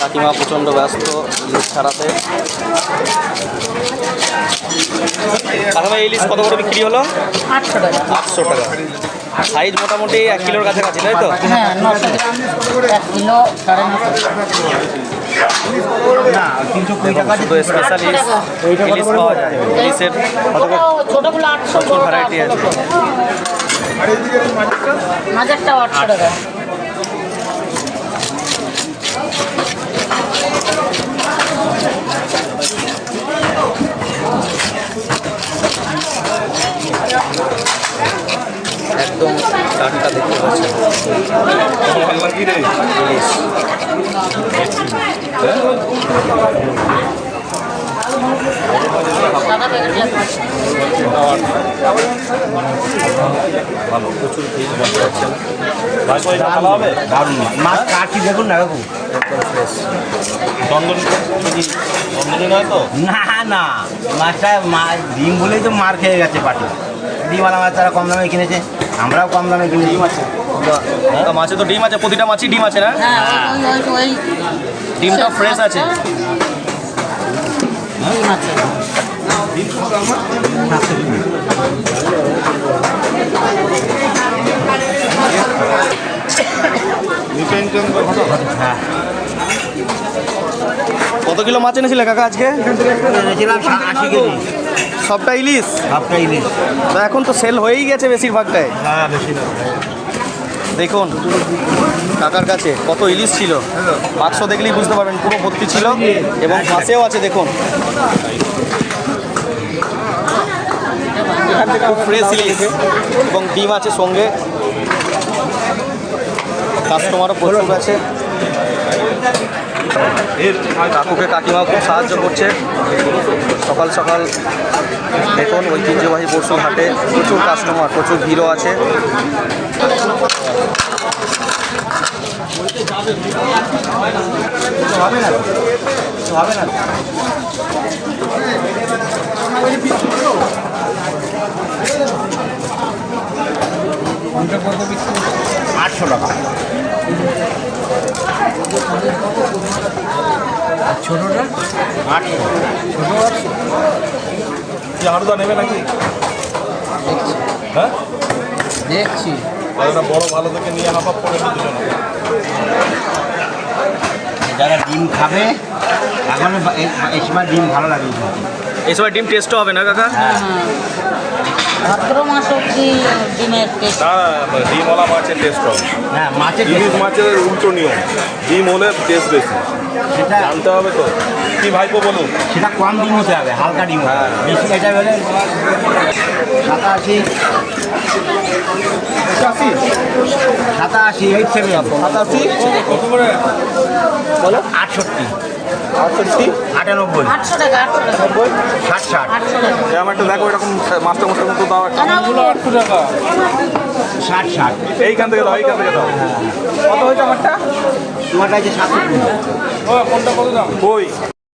কাকিমা প্রচণ্ড ব্যস্ত ইলিশ ছাড়াতে। কাকিমা ইলিশ কত করে বিক্রি হলো? আটশো টাকা। আটশো টাকা। সাইজ মোটামুটি এক কিলোর কাছাকাছি তাই তো? হ্যাঁ শুধু স্পেশাল ইলিশ ইলিশ পাওয়া যায়? ইলিশের প্রচুর ভ্যারাইটি আছে। মাঝেরটাও আটশো টাকা। একদম টাটকা দেখতে পাচ্ছেন ইলিশ ভালো। প্রচুর দারুণ। মাছ। দেখুন না কাকু না না। মাছটা মাছ ডিম বলেই তো মার খেয়ে গেছে পাটি। ডিমওয়ালা মাছ তারা কম দামে কিনেছে। আমরাও কম দামে কিনে ডিম আছে। মাছে তো ডিম আছে প্রতিটা মাছই ডিম আছে না? হ্যাঁ ডিমটা ফ্রেশ আছে। ডিম আছে। হ্যাঁ কত কিলো মাছ এনেছিলে কাকা আজকে? সবটা ইলিশ? সবটা ইলিশ। তা এখন তো সেল হয়েই গেছে বেশিরভাগটাই। হ্যাঁ দেখুন কাকার কাছে কত ইলিশ ছিল। বাক্স দেখলেই বুঝতে পারবেন পুরো ভর্তি ছিল এবং পাশেও আছে দেখুন। খুব ফ্রেশ ইলিশ এবং ডিম আছে সঙ্গে। কাস্টমারও প্রচুর আছে। কাকুকে কাকিমা খুব সাহায্য করছে। সকাল সকাল দেখুন, ঐতিহ্যবাহী পশুর হাটে প্রচুর কাস্টমার প্রচুর ভিড়ও আছে। আটশো টাকা। ছোটোটা? আটশো। নেবে নাকি? হ্যাঁ? দেখছি। একটা বড় ভালো থেকে নিয়ে হাফ হাফ করে দিতে যারা ডিম খাবে এখন এই- সময় ডিম ভালো লাগে। এই সময় ডিম টেস্টও হবে না কাকা? হ্যাঁ। ভাদ্র মাস অব্দি ডিমের টেস্ট না ডিমওয়ালা মাছের টেস্ট হবে। হ্যাঁ মাছের ইলিশ মাছের উল্টো নিয়ম। ডিম হলে টেস্ট বেশি। সেটা জানতে হবে তো। কি ভাইপো বলুন? সেটা কম ডিম হতে হবে হালকা ডিম। বেশি এটা হলে সাতাশি সাতাশি? এইট সেভেন সাতাশি? কত আটষট্টি। আটষট্টি? আটানব্বই। আটশো টাকা আটশো টাকা। ষাট ষাট। আমার একটা দেখো এরকম মাস্টার মাস্টার মতো দাও একটা। আটশো টাকা ষাট ষাট। এইখান থেকে দাও এইখান থেকে দাও। কত হয়েছে আমারটা? তোমারটা আছে সাতষট্টি। কোনটা কত দাম কই?